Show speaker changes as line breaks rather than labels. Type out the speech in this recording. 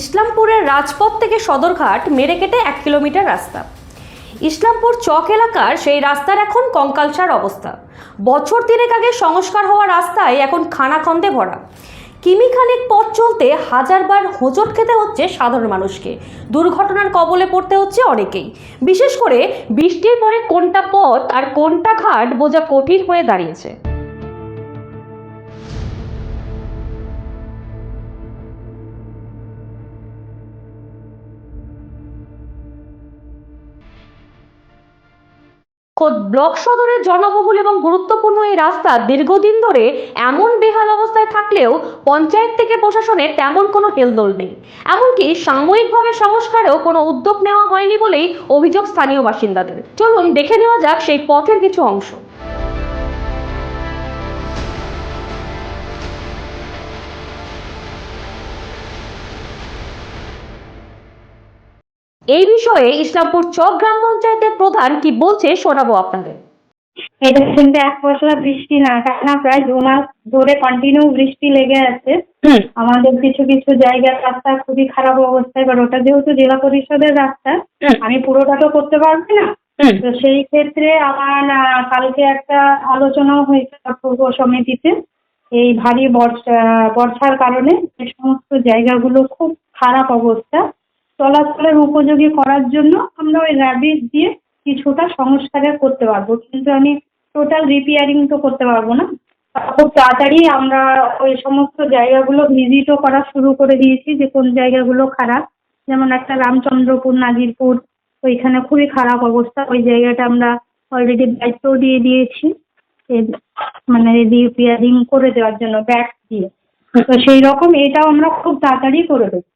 ইসলামপুরের রাজপথ থেকে সদরঘাট মেরে কেটে এক কিলোমিটার রাস্তা। ইসলামপুর চক এলাকার সেই রাস্তার এখন কঙ্কালসার অবস্থা। বছর তিনেক আগে সংস্কার হওয়া রাস্তায় এখন খানাখন্দে ভরা। কিমি কিমিখানেক পথ চলতে হাজারবার হোঁচট খেতে হচ্ছে সাধারণ মানুষকে। দুর্ঘটনার কবলে পড়তে হচ্ছে অনেকেই। বিশেষ করে বৃষ্টির পরে কোনটা পথ আর কোনটা ঘাট বোঝা কঠিন হয়ে দাঁড়িয়েছে। খোদ ব্লক সদরের জনবহুল এবং গুরুত্বপূর্ণ এই রাস্তা দীর্ঘদিন ধরে এমন বেহাল অবস্থায় থাকলেও পঞ্চায়েত থেকে প্রশাসনের তেমন কোনো হেলদোল নেই। এমনকি সাময়িকভাবে সংস্কারেও কোনো উদ্যোগ নেওয়া হয়নি বলেই অভিযোগ স্থানীয় বাসিন্দাদের। চলুন দেখে নেওয়া যাক সেই পথের কিছু অংশ। এই বিষয়ে ইসলামপুর চক গ্রাম পঞ্চায়েতের প্রধান কি বলছে শোনাবো আপনাদের।
এটা কিন্তু এক পশলা বৃষ্টি না টানা প্রায় দু মাস ধরে কন্টিনিউ বৃষ্টি লেগে আছে। আমাদের কিছু কিছু জায়গার রাস্তা খুবই খারাপ অবস্থায় এবার ওটা যেহেতু জেলা পরিষদের রাস্তা আমি পুরোটা তো করতে পারব না। তো সেই ক্ষেত্রে আমার কালকে একটা আলোচনাও হয়েছে পূর্ব সমিতিতে এই ভারী বর্ষা বর্ষার কারণে যে সমস্ত জায়গাগুলো খুব খারাপ অবস্থা। চলাচলের উপযোগী করার জন্য আমরা ওই র্যাবিট দিয়ে কিছুটা সংস্কারের করতে পারব। কিন্তু আমি টোটাল রিপেয়ারিং তো করতে পারব না। খুব তাড়াতাড়ি আমরা ওই সমস্ত জায়গাগুলো ভিজিটও করা শুরু করে দিয়েছি যে কোন জায়গাগুলো খারাপ। যেমন একটা রামচন্দ্রপুর নাজিরপুর ওইখানে খুবই খারাপ অবস্থা। ওই জায়গাটা আমরা অলরেডি দায়িত্বও দিয়ে দিয়েছি। মানে রিপেয়ারিং করে দেওয়ার জন্য ব্যাগ দিয়ে। তো সেই রকম এটাও আমরা খুব তাড়াতাড়ি করে দেবো।